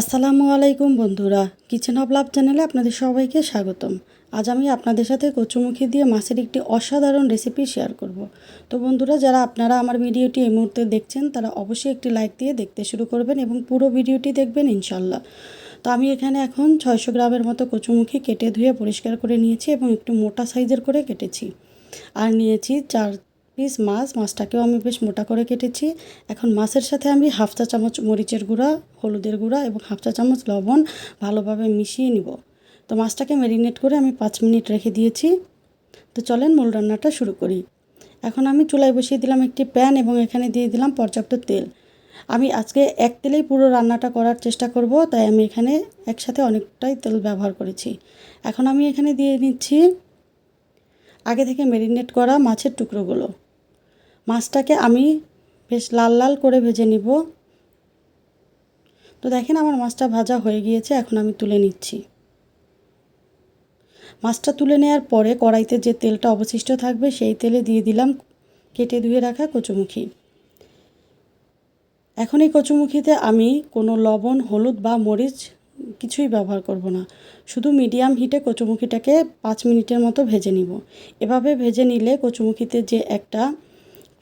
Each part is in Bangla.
আসসালামু আলাইকুম বন্ধুরা। কিচেন অফ লাভ চ্যানেলে আপনাদের সবাইকে স্বাগতম। আজ আমি আপনাদের সাথে কচুমুখী দিয়ে মাছের একটি অসাধারণ রেসিপি শেয়ার করব। তো বন্ধুরা, যারা আপনারা আমার ভিডিওটি এই মুহূর্তে দেখছেন, তারা অবশ্যই একটি লাইক দিয়ে দেখতে শুরু করবেন এবং পুরো ভিডিওটি দেখবেন ইনশাল্লাহ তো আমি এখানে এখন ছয়শো গ্রামের মতো কচুমুখী কেটে ধুয়ে পরিষ্কার করে নিয়েছি এবং একটু মোটা সাইজের করে কেটেছি। আর নিয়েছি চার পিস মাছ, মাছটাকেও আমি বেশ মোটা করে কেটেছি। এখন মাছের সাথে আমি হাফ চা চামচ মরিচের গুঁড়া, হলুদের গুঁড়া এবং হাফ চা চামচ লবণ ভালোভাবে মিশিয়ে নিব। তো মাছটাকে ম্যারিনেট করে আমি পাঁচ মিনিট রেখে দিয়েছি। তো চলেন মূল রান্নাটা শুরু করি। এখন আমি চুলায় বসিয়ে দিলাম একটি প্যান এবং এখানে দিয়ে দিলাম পর্যাপ্ত তেল। আমি আজকে এক তেলেই পুরো রান্নাটা করার চেষ্টা করব, তাই আমি এখানে একসাথে অনেকটাই তেল ব্যবহার করেছি। এখন আমি এখানে দিয়ে নিচ্ছি আগে থেকে ম্যারিনেট করা মাছের টুকরোগুলো। মাছটাকে আমি বেশ লাল লাল করে ভেজে নিব। তো দেখেন আমার মাছটা ভাজা হয়ে গিয়েছে, এখন আমি তুলে নিচ্ছি। মাছটা তুলে নেওয়ার পরে কড়াইতে যে তেলটা অবশিষ্ট থাকবে, সেই তেলে দিয়ে দিলাম কেটে ধুয়ে রাখা কচুমুখি। এখন এই কচুমুখিতে আমি কোনো লবণ, হলুদ বা মরিচ কিছুই ব্যবহার করব না। শুধু মিডিয়াম হিটে কচুমুখিটাকে পাঁচ মিনিটের মতো ভেজে নিব। এভাবে ভেজে নিলে কচুমুখিতে যে একটা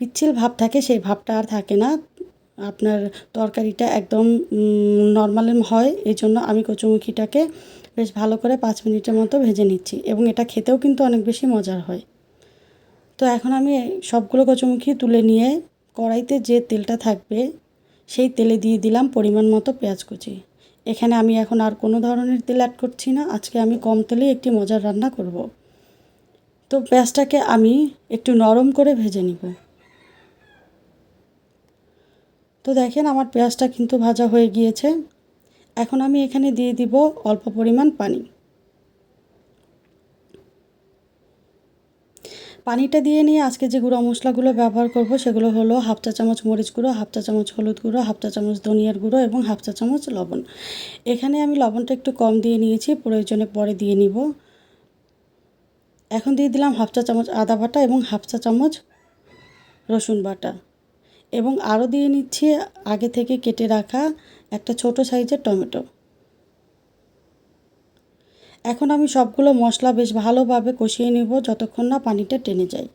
পিচ্ছিল ভাব থাকে, সেই ভাবটা আর থাকে না। আপনার তরকারিটা একদম নর্মাল হয় এই জন্য আমি কচুমুখিটাকে বেশ ভালো করে পাঁচ মিনিটের মতো ভেজে নিচ্ছি এবং এটা খেতেও কিন্তু অনেক বেশি মজার হয়। তো এখন আমি সবগুলো কচুমুখি তুলে নিয়ে কড়াইতে যে তেলটা থাকবে, সেই তেলে দিয়ে দিলাম পরিমাণ মতো পেঁয়াজ কুচি। এখানে আমি এখন আর কোনো ধরনের তেল অ্যাড করছি না, আজকে আমি কম তেলেই একটি মজার রান্না করব। তো পেঁয়াজটাকে আমি একটু নরম করে ভেজে নিব। তো দেখেন আমার পেঁয়াজটা কিন্তু ভাজা হয়ে গিয়েছে। এখন আমি এখানে দিয়ে দিব অল্প পরিমাণ পানি। পানিটা দিয়ে নিয়ে আজকে যে গুঁড়ো মশলাগুলো ব্যবহার করব সেগুলো হলো হাফ চা চামচ মরিচ গুঁড়ো, হাফ চা চামচ হলুদ গুঁড়ো, হাফ চা চামচ ধনিয়ার গুঁড়ো এবং হাফ চা চামচ লবণ। এখানে আমি লবণটা একটু কম দিয়ে নিয়েছি, প্রয়োজনে পরে দিয়ে নিব। এখন দিয়ে দিলাম হাফ চা চামচ আদা বাটা এবং হাফ চা চামচ রসুন বাটা। এবং আরও দিয়ে নিচ্ছি আগে থেকে কেটে রাখা একটা ছোট সাইজের টমেটো। এখন আমি সবগুলো মশলা বেশ ভালোভাবে কষিয়ে নেব যতক্ষণ না পানিটা টেনে যায়।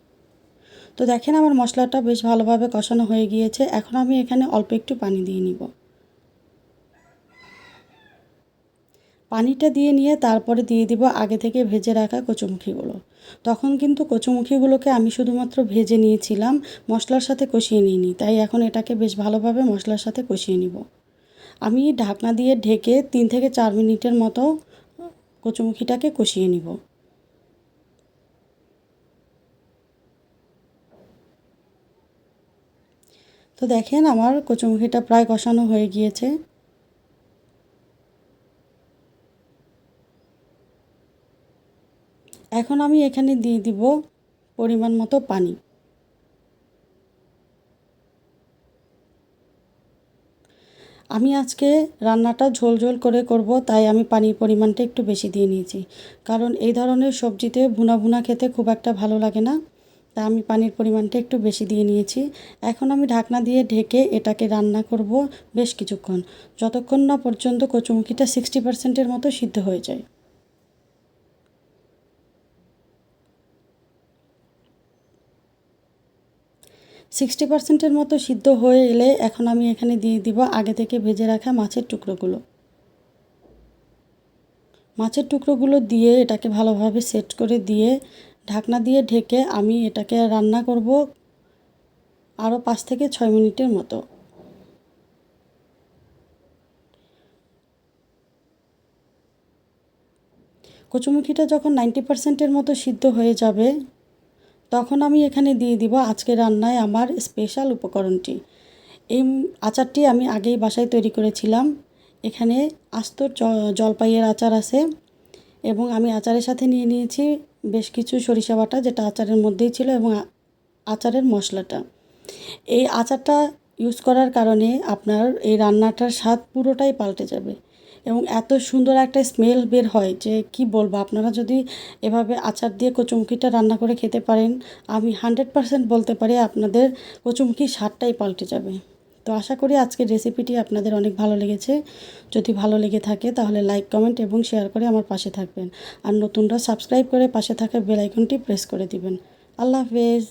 তো দেখেন আমার মশলাটা বেশ ভালোভাবে কষানো হয়ে গিয়েছে। এখন আমি এখানে অল্প একটু পানি দিয়ে নিব। পানিটা দিয়ে নিয়ে তারপরে দিয়ে দিব আগে থেকে ভেজে রাখা কচুমুখিগুলো। তখন কিন্তু কচুমুখিগুলোকে আমি শুধুমাত্র ভেজে নিয়েছিলাম, মশলার সাথে কষিয়ে নিইনি। তাই এখন এটাকে বেশ ভালোভাবে মশলার সাথে কষিয়ে নিব। আমি ঢাকনা দিয়ে ঢেকে তিন থেকে চার মিনিটের মতো কচুমুখিটাকে কষিয়ে নিব। তো দেখেন আমার কচুমুখিটা প্রায় কষানো হয়ে গিয়েছে। এখন আমি এখানে দিয়ে দিব পরিমাণ মতো পানি। আমি আজকে রান্নাটা ঝোল ঝোল করে করব, তাই আমি পানির পরিমাণটা একটু বেশি দিয়ে নিয়েছি। কারণ এই ধরনের সবজিতে ভুনা ভুনা খেতে খুব একটা ভালো লাগে না তা আমি পানির পরিমাণটা একটু বেশি দিয়ে নিয়েছি। এখন আমি ঢাকনা দিয়ে ঢেকে এটাকে রান্না করব বেশ কিছুক্ষণ, যতক্ষণ না পর্যন্ত কচুমুখিটা সিক্সটি পার্সেন্টের মতো সিদ্ধ হয়ে যায়। সিক্সটি পার্সেন্টের মতো সিদ্ধ হয়ে এলে এখন আমি এখানে দিয়ে দিব আগে থেকে ভেজে রাখা মাছের টুকরোগুলো। মাছের টুকরোগুলো দিয়ে এটাকে ভালোভাবে সেট করে দিয়ে ঢাকনা দিয়ে ঢেকে আমি এটাকে রান্না করব আরও পাঁচ থেকে ছয় মিনিটের মতো। কচুমুখিটা যখন নাইনটি পার্সেন্টের মতো সিদ্ধ হয়ে যাবে তখন আমি এখানে দিয়ে দিব আজকে রান্নায় আমার স্পেশাল উপকরণটি। এই আচারটি আমি আগেই বাসায় তৈরি করেছিলাম। এখানে আস্ত জলপাইয়ের আচার আছে এবং আমি আচারের সাথে নিয়ে নিয়েছি বেশ কিছু সরিষা বাটা যেটা আচারের মধ্যেই ছিল এবং আচারের মশলাটা। এই আচারটা ইউজ করার কারণে আপনার এই রান্নাটার স্বাদ পুরোটাই পাল্টে যাবে। এবং এত সুন্দর একটা স্মেল বের হয় যে কি বলব, আপনারা যদি এভাবে আচার দিয়ে কচুমুখিটা রান্না করে খেতে পারেন, আমি হান্ড্রেড পারসেন্ট বলতে পারি আপনাদের কচুমুখির স্বাদটাই পাল্টে যাবে। তো আশা করি আজকের রেসিপিটি আপনাদের অনেক ভালো লেগেছে। যদি ভালো লেগে থাকে তাহলে লাইক কমেন্ট এবং শেয়ার করে আমার পাশে থাকবেন। আর নতুনরা সাবস্ক্রাইব করে পাশে থাকা বেল আইকনটি প্রেস করে দিবেন। আল্লাহ হাফেজ।